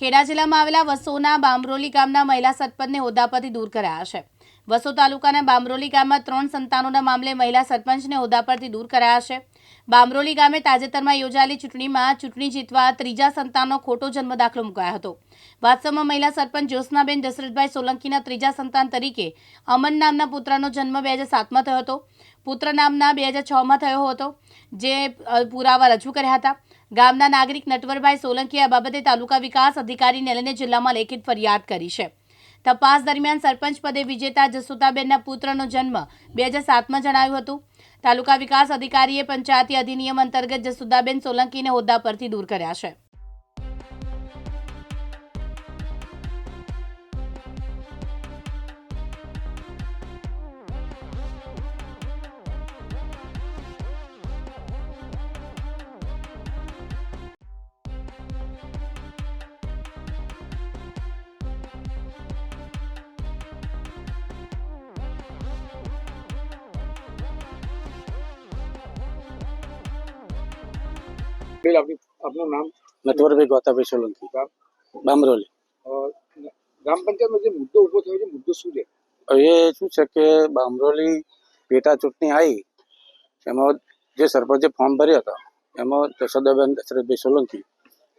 ખેડા જિલ્લામાં આવેલા વસોના બામરોલી ગામના મહિલા સરપંચને હોદ્દા પરથી દૂર કરાયા છે. વસો તાલુકાના બામરોલી ગામમાં ત્રણ સંતાનોના મામલે મહિલા સરપંચને હોદ્દા પરથી દૂર કરાયા છે. બામરોલી ગામે તાજેતરમાં યોજાયેલી ચૂંટણીમાં ચૂંટણી જીતવા ત્રીજા સંતાનનો ખોટો જન્મ દાખલો મુકાયો હતો. વાસ્તવમાં મહિલા સરપંચ જ્યોત્સનાબેન દશરથભાઈ સોલંકીના ત્રીજા સંતાન તરીકે અમન નામના પુત્રનો જન્મ બે હજાર સાતમાં થયો હતો. પુત્ર નામના બે હજાર છમાં થયો હતો, જે પુરાવા રજૂ કર્યા હતા. ગામના નાગરિક નટવરભાઈ સોલંકીએ આ બાબતે તાલુકા વિકાસ અધિકારીને લઈને જિલ્લામાં લેખિત ફરિયાદ કરી છે. તપાસ દરમિયાન સરપંચ પદે વિજેતા જસુતાબેનના પુત્રનો જન્મ બે હજાર સાતમાં જણાવ્યું હતું. તાલુકા વિકાસ અધિકારીએ પંચાયતી અધિનિયમ અંતર્ગત જસુદાબેન સોલંકીને હોદ્દા પરથી દૂર કર્યા છે. આપની આપનું નામ? નટવરભાઈ ગોતાભાઈ સોલંકી. બામરોલી. ગ્રામ પંચાયતમાં જે મુદ્દો ઊભો થયો છે મુદ્દો શું છે? હવે શું છે કે બામરોલી પેટા ચૂંટણી આવી એમાં જે સરપંચે ફોર્મ ભર્યો હતો એમાં જશોદાબેન દશરથભાઈ સોલંકી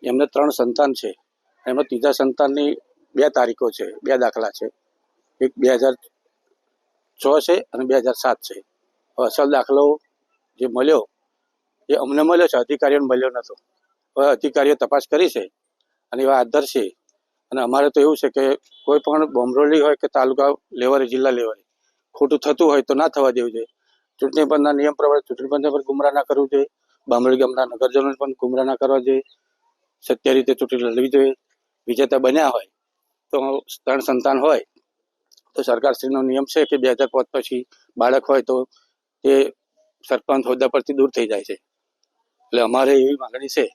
એમને ત્રણ સંતાન છે. એમાં ત્રીજા સંતાનની બે તારીખો છે બે દાખલા છે. એક બે હજાર છ છે અને બે હજાર સાત છે. અસલ દાખલો જે મળ્યો એ અમને મળ્યો છે. અધિકારીઓને મળ્યો નહોતો. હવે અધિકારીઓ તપાસ કરી છે અને એવા હાથ છે. અને અમારે તો એવું છે કે કોઈ પણ બોમરોલી હોય કે તાલુકા લેવલે, જિલ્લા લેવલે ખોટું થતું હોય તો ના થવા દેવું જોઈએ. ચૂંટણી પંચના નિયમ પ્રમાણે ચૂંટણી પંચને પણ ગુમરા ના કરવું જોઈએ. બામરોલી ગામના નગરજનોને પણ ગુમરા ના કરવા જોઈએ. સત્ય રીતે ચૂંટણી લડવી જોઈએ. વિજેતા બન્યા હોય તો ત્રણ સંતાન હોય તો સરકારશ્રીનો નિયમ છે કે બે હજાર પાંચ પછી બાળક હોય તો તે સરપંચ હોદ્દા પરથી દૂર થઈ જાય છે. એટલે અમારે એવી માગણી છે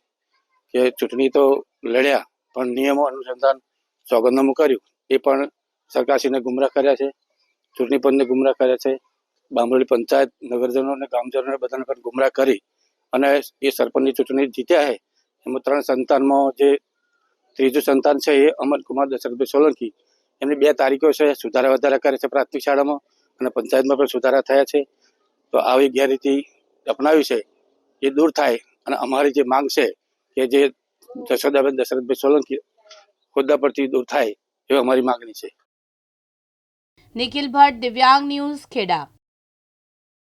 કે ચૂંટણી તો લડ્યા, પણ નિયમો અનુસંધાન સોગંદનામું કર્યું. એ પણ સરકારશ્રીને ગુમરાહ કર્યા છે, ચૂંટણી પંચને ગુમરાહ કર્યા છે, બામરોલી પંચાયત, નગરજનો અને ગામજનોને બધાને પણ ગુમરાહ કરી અને એ સરપંચની ચૂંટણી જીત્યા છે. એમાં ત્રણ સંતાનમાં જે ત્રીજું સંતાન છે એ અમરકુમાર દશરથભાઈ સોલંકી. એમની બે તારીખો છે, સુધારા વધારા કરે છે પ્રાથમિક શાળામાં અને પંચાયતમાં પણ સુધારા થયા છે. તો આવી ગેરરીતિ અપનાવી છે. એ દૂર થાય અને અમારી જે માંગ છે કે જે જશોદાબેન દશરથભાઈ સોલંકી હોદ્દા પરથી દૂર થાય એવી અમારી માગણી છે. નિખિલ ભટ્ટ, દિવ્યાંગ ન્યૂઝ ખેડા.